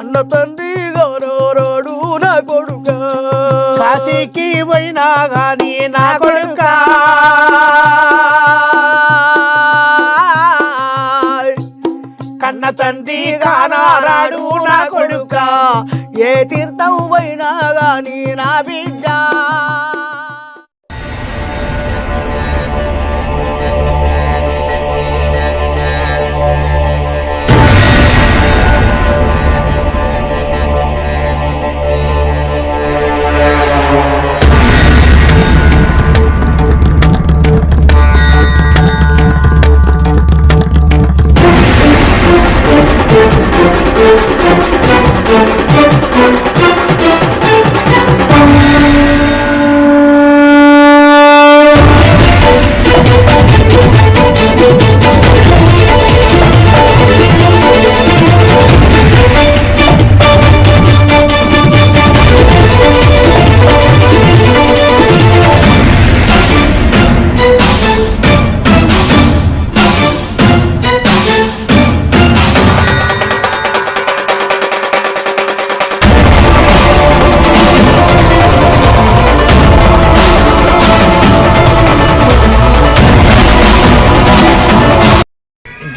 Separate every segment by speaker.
Speaker 1: అన్న తండ్రి గౌరవరాడు నా కొడుక.
Speaker 2: కాశీకి పోయినా గాని నా కొడుక. కన్న తండ్రి గానారాడు నా కొడుక.
Speaker 1: ఏ తీర్థం పోయినా గాని నా బిడ్డ.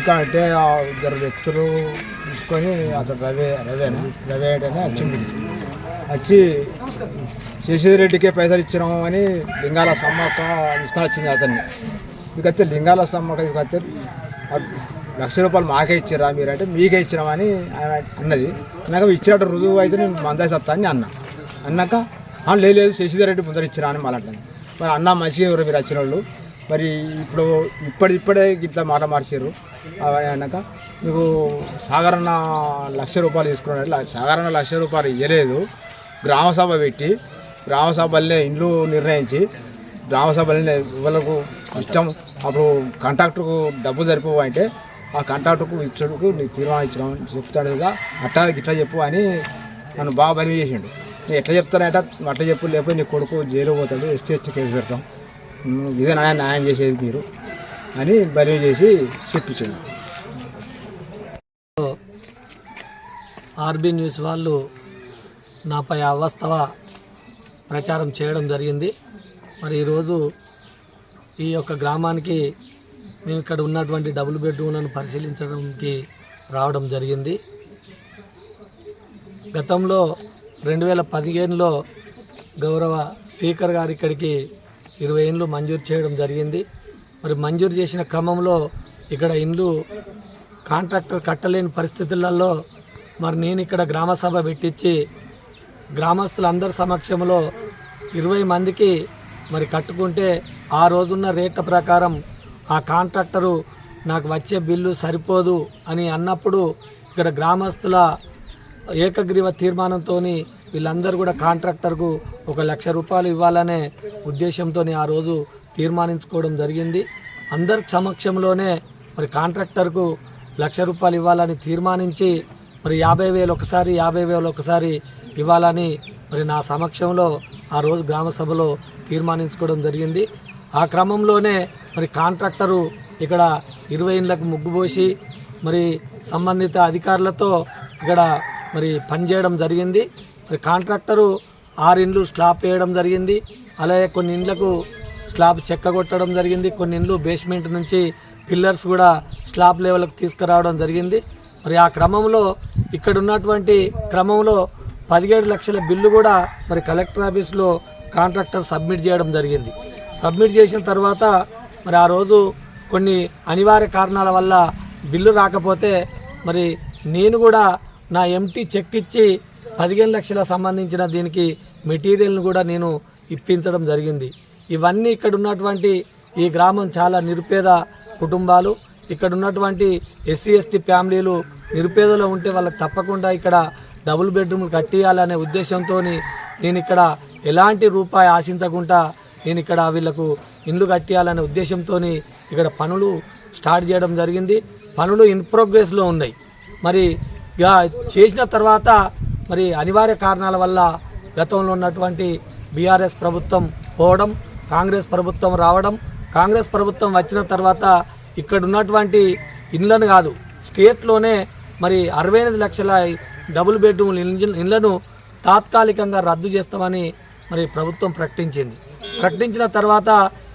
Speaker 3: ఇంకా అంటే ఇద్దరు వ్యక్తులు తీసుకొని అతను రవి రవేనా? రవి అంటే వచ్చింది వచ్చి శశిధర్ రెడ్డికే పైసలు ఇచ్చినాము అని లింగాల సమ్మక్క తీసుకొని వచ్చింది అతన్ని. ఇకైతే లింగాల సమ్మక్క ఇకైతే లక్ష రూపాయలు మాకే ఇచ్చారా మీరు అంటే మీకే ఇచ్చినామని ఆయన అన్నది. అన్నాక ఇచ్చినట్టు రుజువు అయితే నేను మందాయి అని అన్న. అన్నాక లేదు లేదు శశిధర్ రెడ్డి ముందర ఇచ్చినా అని మళ్ళీ మరి అన్న మంచిగా ఎవరు మీరు వచ్చిన వాళ్ళు మరి ఇప్పుడు ఇప్పటి ఇప్పుడే ఇట్లా మాట మార్చారు అవన్నీ అన్నాక మీకు సాధారణ లక్ష రూపాయలు తీసుకున్నాడు. సాధారణ లక్ష రూపాయలు ఇవ్వలేదు గ్రామసభ పెట్టి గ్రామసభలనే ఇండ్లు నిర్ణయించి గ్రామసభలనే ఇవ్వలకు ఇష్టం అప్పుడు కాంట్రాక్టర్కు డబ్బు సరిపోవంటే ఆ కాంట్రాక్టర్కు ఇచ్చుడుకు నీకు తీర్మానం ఇచ్చినామని చెప్తాడుగా అట్టా ఇట్లా చెప్పు అని నన్ను బాగా బలి చేసిండు. నేను ఎట్లా చెప్తానంటే అట్లా చెప్పు లేకపోతే నీ కొడుకు జైలు పోతాడు ఎస్టీ ఎస్టీ కేసు పెడతాం. ఇదే న్యాయం న్యాయం చేసేది మీరు. అని బలి చేసి చెప్పించాను
Speaker 4: ఆర్బీ న్యూస్ వాళ్ళు నాపై అవాస్తవ ప్రచారం చేయడం జరిగింది. మరి ఈరోజు ఈ యొక్క గ్రామానికి మేము ఇక్కడ ఉన్నటువంటి డబుల్ బెడ్రూమ్లను పరిశీలించడానికి రావడం జరిగింది. గతంలో రెండు వేల పదిహేనులో గౌరవ స్పీకర్ గారు ఇక్కడికి ఇరవై ఏళ్ళు మంజూరు చేయడం జరిగింది. మరి మంజూరు చేసిన క్రమంలో ఇక్కడ ఇండ్లు కాంట్రాక్టర్ కట్టలేని పరిస్థితులలో మరి నేను ఇక్కడ గ్రామ సభ పెట్టించి గ్రామస్తులందరి సమక్షంలో ఇరవై మందికి మరి కట్టుకుంటే ఆ రోజున్న రేట్ల ప్రకారం ఆ కాంట్రాక్టరు నాకు వచ్చే బిల్లు సరిపోదు అని అన్నప్పుడు ఇక్కడ గ్రామస్తుల ఏకగ్రీవ తీర్మానంతో వీళ్ళందరూ కూడా కాంట్రాక్టర్కు ఒక లక్ష రూపాయలు ఇవ్వాలనే ఉద్దేశంతో ఆ రోజు తీర్మానించుకోవడం జరిగింది. అందరి సమక్షంలోనే మరి కాంట్రాక్టర్కు లక్ష రూపాయలు ఇవ్వాలని తీర్మానించి మరి యాభై వేలు ఒకసారి యాభై వేలు ఒకసారి ఇవ్వాలని మరి నా సమక్షంలో ఆ రోజు గ్రామ సభలో తీర్మానించుకోవడం జరిగింది. ఆ క్రమంలోనే మరి కాంట్రాక్టరు ఇక్కడ ఇరవై ఇండ్లకు ముగ్గుపోసి మరి సంబంధిత అధికారులతో ఇక్కడ మరి పనిచేయడం జరిగింది. మరి కాంట్రాక్టరు ఆరు ఇండ్లు స్లాప్ వేయడం జరిగింది. అలాగే కొన్ని ఇండ్లకు స్లాబ్ చెక్క కొట్టడం జరిగింది. కొన్ని ఇండ్లు బేస్మెంట్ నుంచి పిల్లర్స్ కూడా స్లాబ్ లెవెల్కి తీసుకురావడం జరిగింది. మరి ఆ క్రమంలో ఇక్కడ ఉన్నటువంటి క్రమంలో పదిహేడు లక్షల బిల్లు కూడా మరి కలెక్టర్ ఆఫీస్లో కాంట్రాక్టర్ సబ్మిట్ చేయడం జరిగింది. సబ్మిట్ చేసిన తర్వాత మరి ఆ రోజు కొన్ని అనివార్య కారణాల వల్ల బిల్లు రాకపోతే మరి నేను కూడా నా ఎంటీ చెక్ ఇచ్చి పదిహేను లక్షల సంబంధించిన దీనికి మెటీరియల్ను కూడా నేను ఇప్పించడం జరిగింది. ఇవన్నీ ఇక్కడ ఉన్నటువంటి ఈ గ్రామం చాలా నిరుపేద కుటుంబాలు. ఇక్కడ ఉన్నటువంటి ఎస్సీ ఎస్టీ ఫ్యామిలీలు నిరుపేదలో ఉంటే వాళ్ళకి తప్పకుండా ఇక్కడ డబుల్ బెడ్రూమ్లు కట్టియాలనే ఉద్దేశంతో నేను ఇక్కడ ఎలాంటి రూపాయి ఆశించకుండా నేను ఇక్కడ వీళ్ళకు ఇండ్లు కట్టియాలనే ఉద్దేశంతో ఇక్కడ పనులు స్టార్ట్ చేయడం జరిగింది. పనులు ఇన్ ప్రోగ్రెస్లో ఉన్నాయి. మరి ఇక చేసిన తర్వాత మరి అనివార్య కారణాల వల్ల గతంలో ఉన్నటువంటి బీఆర్ఎస్ ప్రభుత్వం పోవడం కాంగ్రెస్ ప్రభుత్వం రావడం కాంగ్రెస్ ప్రభుత్వం వచ్చిన తర్వాత ఇక్కడ ఉన్నటువంటి ఇండ్లను కాదు స్టేట్లోనే మరి అరవై ఎనిమిది లక్షల డబుల్ బెడ్రూమ్ ఇండ్లను తాత్కాలికంగా రద్దు చేస్తామని మరి ప్రభుత్వం ప్రకటించింది. ప్రకటించిన తర్వాత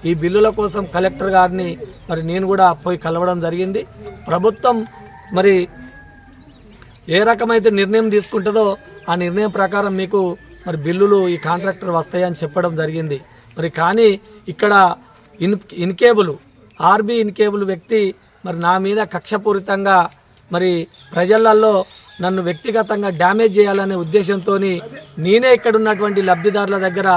Speaker 4: ఈ బిల్లుల కోసం కలెక్టర్ గారిని మరి నేను కూడా పోయి కలవడం జరిగింది. ప్రభుత్వం మరి ఏ రకమైతే నిర్ణయం తీసుకుంటుందో ఆ నిర్ణయం ప్రకారం మీకు మరి బిల్లులు ఈ కాంట్రాక్టర్ వస్తాయని చెప్పడం జరిగింది. మరి కానీ ఇక్కడ ఇన్ ఇన్కేబుల్ ఆర్బీ ఇన్కేబుల్ వ్యక్తి మరి నా మీద కక్షపూరితంగా మరి ప్రజలల్లో నన్ను వ్యక్తిగతంగా డ్యామేజ్ చేయాలనే ఉద్దేశంతో నేనే ఇక్కడ ఉన్నటువంటి లబ్ధిదారుల దగ్గర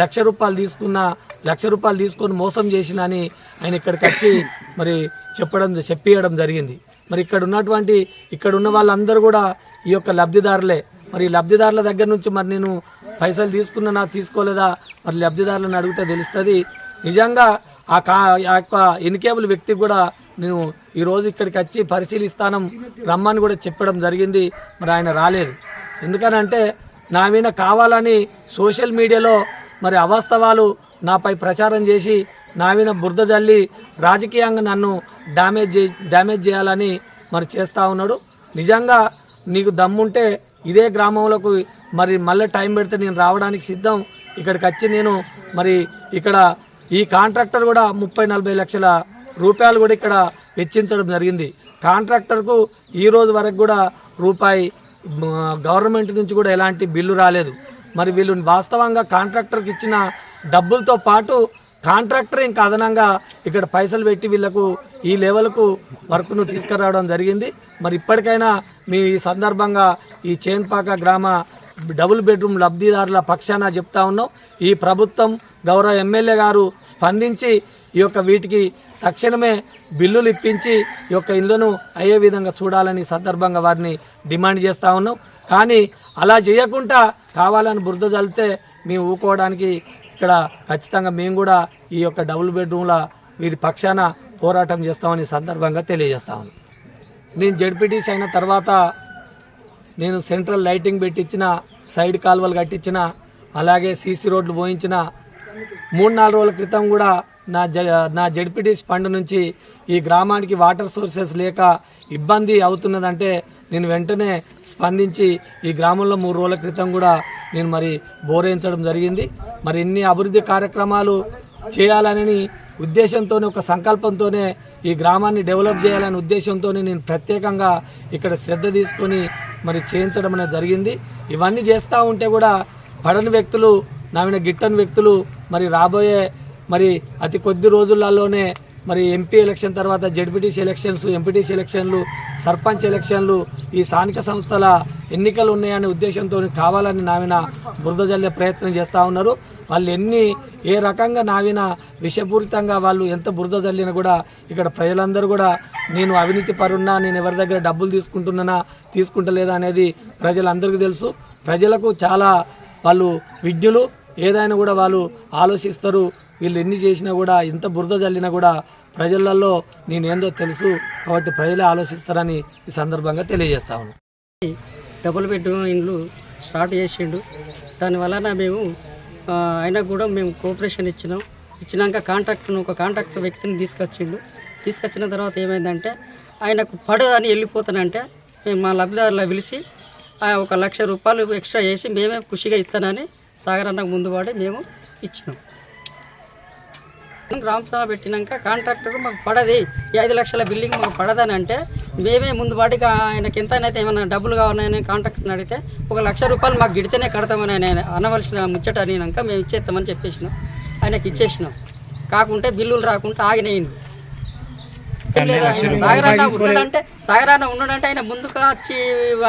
Speaker 4: లక్ష రూపాయలు తీసుకున్న లక్ష రూపాయలు తీసుకొని మోసం చేసిన అని ఆయన ఇక్కడికి వచ్చి మరి చెప్పడం చెప్పియడం జరిగింది. మరి ఇక్కడ ఉన్నటువంటి ఇక్కడ ఉన్న వాళ్ళందరూ కూడా ఈ యొక్క లబ్ధిదారులే. మరి లబ్ధిదారుల దగ్గర నుంచి మరి నేను పైసలు తీసుకున్నా తీసుకోలేదా? మరి లబ్ధిదారులను అడిగితే తెలుస్తుంది. నిజంగా ఆ కా ఆ యొక్క ఇన్కేబుల్ వ్యక్తికి కూడా నేను ఈరోజు ఇక్కడికి వచ్చి పరిశీలిస్తాను రమ్మని కూడా చెప్పడం జరిగింది. మరి ఆయన రాలేదు. ఎందుకనంటే నా మీద కావాలని సోషల్ మీడియాలో మరి అవాస్తవాలు నాపై ప్రచారం చేసి నా మీద బురద జల్లి రాజకీయంగా నన్ను డ్యామేజ్ డ్యామేజ్ చేయాలని మరి చేస్తూ ఉన్నాడు. నిజంగా నీకు దమ్ముంటే ఇదే గ్రామంలోకి మరి మళ్ళీ టైం పెడితే నేను రావడానికి సిద్ధం. ఇక్కడికి వచ్చి నేను మరి ఇక్కడ ఈ కాంట్రాక్టర్ కూడా ముప్పై నలభై లక్షల రూపాయలు కూడా ఇక్కడ వెచ్చించడం జరిగింది. కాంట్రాక్టర్కు ఈ రోజు వరకు కూడా రూపాయి గవర్నమెంట్ నుంచి కూడా ఎలాంటి బిల్లు రాలేదు. మరి వీళ్ళు వాస్తవంగా కాంట్రాక్టర్కి ఇచ్చిన డబ్బులతో పాటు కాంట్రాక్టర్ ఇంకా అదనంగా ఇక్కడ పైసలు పెట్టి వీళ్ళకు ఈ లెవెల్కు వర్క్ను తీసుకురావడం జరిగింది. మరి ఇప్పటికైనా మీ సందర్భంగా ఈ చేన్పాక గ్రామ డబుల్ బెడ్రూమ్ లబ్ధిదారుల పక్షాన చెప్తా ఉన్నాం. ఈ ప్రభుత్వం గౌరవ ఎమ్మెల్యే గారు స్పందించి ఈ యొక్క వీటికి తక్షణమే బిల్లులు ఇప్పించి ఈ యొక్క ఇళ్ళను అయ్యే విధంగా చూడాలని సందర్భంగా వారిని డిమాండ్ చేస్తూ ఉన్నాం. కానీ అలా చేయకుండా కావాలని బురద చల్లితే మేము ఊకోవడానికి ఇక్కడ ఖచ్చితంగా మేము కూడా ఈ యొక్క డబుల్ బెడ్రూమ్ల వీరి పక్షాన పోరాటం చేస్తామని సందర్భంగా తెలియజేస్తా ఉన్నాం. నేను జడ్పీటీసీ అయిన తర్వాత నేను సెంట్రల్ లైటింగ్ పెట్టించిన సైడ్ కాలువలు కట్టించిన అలాగే సీసీ రోడ్లు పోయించిన మూడు నాలుగు రోజుల క్రితం కూడా నా జ నా జడ్పీటీసీ ఫండ్ నుంచి ఈ గ్రామానికి వాటర్ సోర్సెస్ లేక ఇబ్బంది అవుతున్నదంటే నేను వెంటనే స్పందించి ఈ గ్రామంలో మూడు రోజుల క్రితం కూడా నేను మరి బోరేయించడం జరిగింది. మరి ఇన్ని అభివృద్ధి కార్యక్రమాలు చేయాలని ఉద్దేశంతోనే ఒక సంకల్పంతోనే ఈ గ్రామాన్ని డెవలప్ చేయాలనే ఉద్దేశంతోనే నేను ప్రత్యేకంగా ఇక్కడ శ్రద్ధ తీసుకొని మరి చేయించడం అనేది జరిగింది. ఇవన్నీ చేస్తూ ఉంటే కూడా పడని వ్యక్తులు నామిన గిట్టని వ్యక్తులు మరి రాబోయే మరి అతి కొద్ది రోజులలోనే మరి ఎంపీ ఎలక్షన్ తర్వాత జడ్పీటీసీ ఎలక్షన్స్ ఎంపీటీసీ ఎలక్షన్లు సర్పంచ్ ఎలక్షన్లు ఈ స్థానిక సంస్థల ఎన్నికలు ఉన్నాయనే ఉద్దేశంతో కావాలని నావిన బురద జల్లే ప్రయత్నం చేస్తూ ఉన్నారు. వాళ్ళు ఎన్ని ఏ రకంగా నావిన విషపూరితంగా వాళ్ళు ఎంత బురద చల్లినా కూడా ఇక్కడ ప్రజలందరూ కూడా నేను అవినీతి పరున్నా నేను ఎవరి దగ్గర డబ్బులు తీసుకుంటున్నానా తీసుకుంటలేదా అనేది ప్రజలందరికీ తెలుసు. ప్రజలకు చాలా వాళ్ళు విజ్ఞులు ఏదైనా కూడా వాళ్ళు ఆలోచిస్తారు వీళ్ళు ఎన్ని చేసినా కూడా ఎంత బురద చల్లినా కూడా ప్రజలలో నేనేందో తెలుసు. కాబట్టి ప్రజలే ఆలోచిస్తారని ఈ సందర్భంగా తెలియజేస్తాను ఉన్నాను.
Speaker 5: డబుల్ బెడ్రూమ్ ఇండ్లు స్టార్ట్ చేసిండు. దాని వలన మేము ఆ, ఆయనకు కూడా మేము కోఆపరేషన్ ఇచ్చినాం. ఇచ్చినాక కాంట్రాక్ట్ను ఒక కాంట్రాక్ట్ వ్యక్తిని తీసుకొచ్చిండు. తీసుకొచ్చిన తర్వాత ఏమైందంటే ఆయనకు పడదని అని వెళ్ళిపోతానంటే మేము మా లబ్ధిదారులు పిలిచి ఒక లక్ష రూపాయలు ఎక్స్ట్రా చేసి మేమే ఖుషిగా ఇస్తానని సాగర్ అన్నకు ముందు వాడి మేము ఇచ్చినాం. గ్రామ సభ పెట్టినాక కాంట్రాక్టర్ మాకు పడది. ఈ ఐదు లక్షల బిల్డింగ్ మాకు పడదని అంటే మేమే ముందు వాటికి ఆయనకి ఎంత అయితే ఏమైనా డబ్బులు కావాలని కాంట్రాక్టర్ని అడిగితే ఒక లక్ష రూపాయలు మాకు గిడితేనే కడతామని ఆయన అనవలసిన ముచ్చట అనినాక మేము ఇచ్చేస్తామని చెప్పేసినాం. ఆయనకి ఇచ్చేసినాం. కాకుంటే బిల్లులు రాకుండా ఆగినాయి సాగరాన్న ఉన్నాడంటే సాగరాన్న ఉన్నాడంటే ఆయన ముందుకు వచ్చి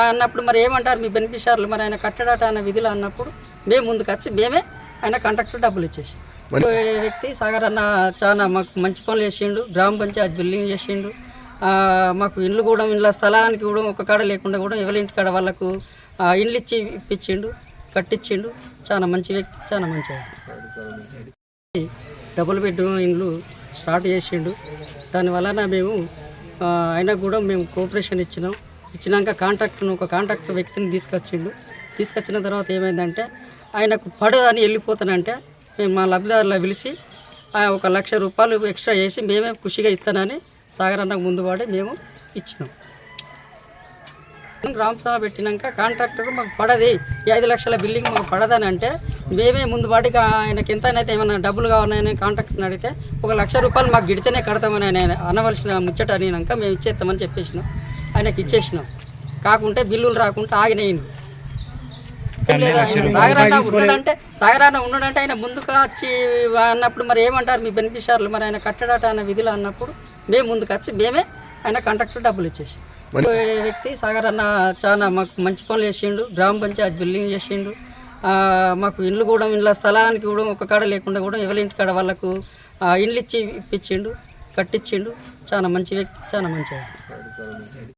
Speaker 5: అన్నప్పుడు మరి ఏమంటారు మీ బెనిఫిషియర్లు మరి ఆయన కట్టడట అన్న విధులు అన్నప్పుడు మేము ముందుకు వచ్చి మేమే ఆయన కాంట్రాక్టర్ డబ్బులు ఇచ్చేసి వ్యక్తి సాగర్ అన్న చాలా మాకు మంచి పనులు చేసిండు గ్రామ పంచాయతీ బిల్డింగ్ చేసిండు. మాకు ఇండ్లు కూడా ఇండ్ల స్థలానికి కూడా ఒక కాడ లేకుండా కూడా ఎవరి ఇంటి కాడ వాళ్ళకు ఆ, ఇండ్లు ఇచ్చి ఇప్పించిండు కట్టించిండు. చాలా మంచి వ్యక్తి చాలా మంచి డబుల్ బెడ్రూమ్ ఇండ్లు స్టార్ట్ చేసిండు. దాని వలన మేము అయినా ఆయనకు కూడా మేము కోఆపరేషన్ ఇచ్చినాం. ఇచ్చినాక కాంట్రాక్ట్ను ఒక కాంట్రాక్ట్ వ్యక్తిని తీసుకొచ్చిండు. తీసుకొచ్చిన తర్వాత ఏమైందంటే ఆయనకు పడు అని వెళ్ళిపోతానంటే మేము మా లబ్ధిదారులు పిలిచి ఒక లక్ష రూపాయలు ఎక్స్ట్రా చేసి మేమే ఖుషిగా ఇస్తానని సాగర్ అన్నకు ముందు వాడి మేము ఇచ్చినాం. గ్రామ సభ పెట్టినాక కాంట్రాక్టర్ మాకు పడది. ఈ ఐదు లక్షల బిల్డింగ్ మాకు పడదని అంటే మేమే ముందు వాటికి ఆయనకి ఎంత అయితే ఏమైనా డబ్బులు కావాలని కాంట్రాక్టర్ని అడిగితే ఒక లక్ష రూపాయలు మాకు గిడితేనే కడతామని ఆయన అనవలసిన ముచ్చట అనినాక మేము ఇచ్చేస్తామని చెప్పేసినాం. ఆయనకి ఇచ్చేసినాం. కాకుంటే బిల్లులు రాకుండా ఆగినాయి. సాగరాన్న ఉన్నాడంటే సాగరాన్న ఉన్నాడంటే ఆయన ముందుకు వచ్చి అన్నప్పుడు మరి ఏమంటారు మీ బెనిఫిషియర్లు మరి ఆయన కట్టడట అన్న విధులు అన్నప్పుడు మేము ముందుకు వచ్చి మేమే ఆయన కాంట్రాక్టర్ డబ్బులు ఇచ్చేసి. వ్యక్తి సాగర్ అన్న చాలా మాకు మంచి పనులు చేసిండు గ్రామ పంచాయతీ బిల్డింగ్ చేసిండు. మాకు ఇండ్లు కూడా ఇండ్ల స్థలానికి కూడా ఒక కాడ లేకుండా కూడా ఎవరి ఇంటి కాడ వాళ్ళకు ఇండ్లు ఇచ్చి ఇప్పించిండు కట్టించిండు. చాలా మంచి వ్యక్తి చాలా మంచి